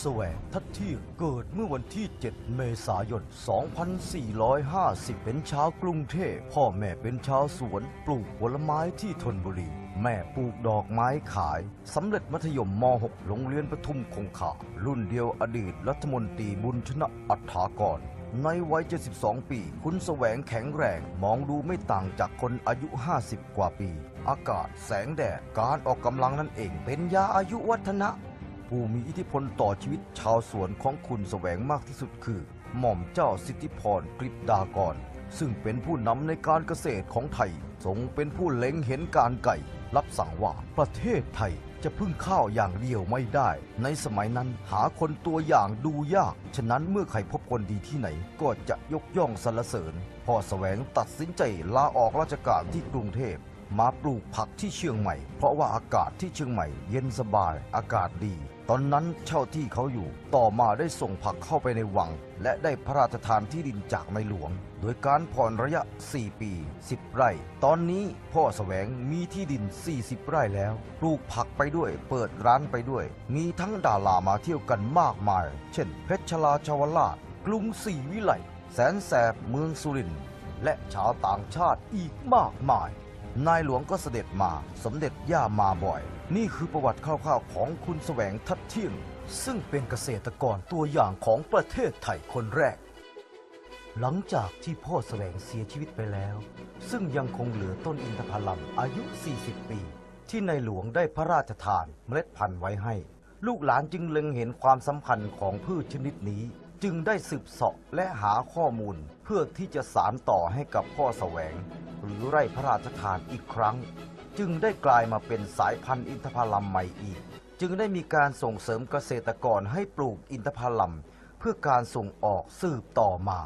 แสวงทัดเที่ยงเกิดเมื่อวันที่ 7 เมษายน 2450 เป็นชาวกรุงเทพ พ่อแม่เป็นชาวสวน ปลูกผลไม้ที่ธนบุรี แม่ปลูกดอกไม้ขาย สำเร็จมัธยมม .6 โรงเรียนปทุมคงคารุ่นเดียวอดีตรัฐมนตรีบุญชนะอัฏฐากรในวัย 72 ปี คุณแสวงแข็งแรง มองดูไม่ต่างจากคนอายุ 50 กว่าปี อากาศ แสงแดด การออกกำลังนั่นเอง เป็นยาอายุวัฒนะ ผู้มีอิทธิพลต่อชีวิตชาวสวนของคุณแสวงมากที่สุดคือ หม่อมเจ้าสิทธิพรกฤษดากร ซึ่งเป็นผู้นำในการเกษตรของไทยทรงเป็นผู้เล็งเห็นการไก่ รับสั่งว่าประเทศไทยจะพึ่งข้าวอย่างเดียวไม่ได้ ในสมัยนั้นหาคนตัวอย่างดูยาก ฉะนั้นเมื่อใครพบคนดีที่ไหน ก็จะยกย่องสรรเสริญ พ่อแสวงตัดสินใจลาออกราชการที่กรุงเทพ มาปลูกผักที่เชียงใหม่ เพราะว่าอากาศที่เชียงใหม่ เย็นสบายอากาศดี ตอนนั้นเช่าที่เขาอยู่ ต่อมาได้ส่งผักเข้าไปในวัง และได้พระราชทานที่ดินจากในหลวง โดยการผ่อนระยะ 4 ปี 10 ไร่ ตอนนี้พ่อแสวงมีที่ดิน 40 ไร่แล้ว ปลูกผักไปด้วย เปิดร้านไปด้วย มีทั้งดารามาเที่ยวกันมากมาย เช่น เพชรชลาชาวราชกรุงศรีวิไลแสนแสบเมืองสุรินทร์และชาวต่างชาติอีกมากมาย นายหลวงก็เสด็จมา สมเด็จย่ามาบ่อย นี่คือประวัติคร่าวๆของคุณแสวงทัดเที่ยง ซึ่งเป็นเกษตรกรตัวอย่างของประเทศไทยคนแรก หลังจากที่พ่อแสวงเสียชีวิตไปแล้ว ซึ่งยังคงเหลือต้นอินทผลัมอายุ 40 ปี ที่ในหลวงได้พระราชทานเมล็ดพันธุ์ไว้ให้ ลูกหลานจึงเล็งเห็นความสำคัญของพืชชนิดนี้ จึงได้สืบเสาะและหาข้อมูลเพื่อที่จะสารต่อให้กับพ่อแสวง หรือไร่พระราชทานอีกครั้ง จึงได้กลายมาเป็นสายพันธุ์อินทผลัมใหม่อีก จึงได้มีการส่งเสริมเกษตรกรให้ปลูกอินทผลัมเพื่อการส่งออกสืบต่อมา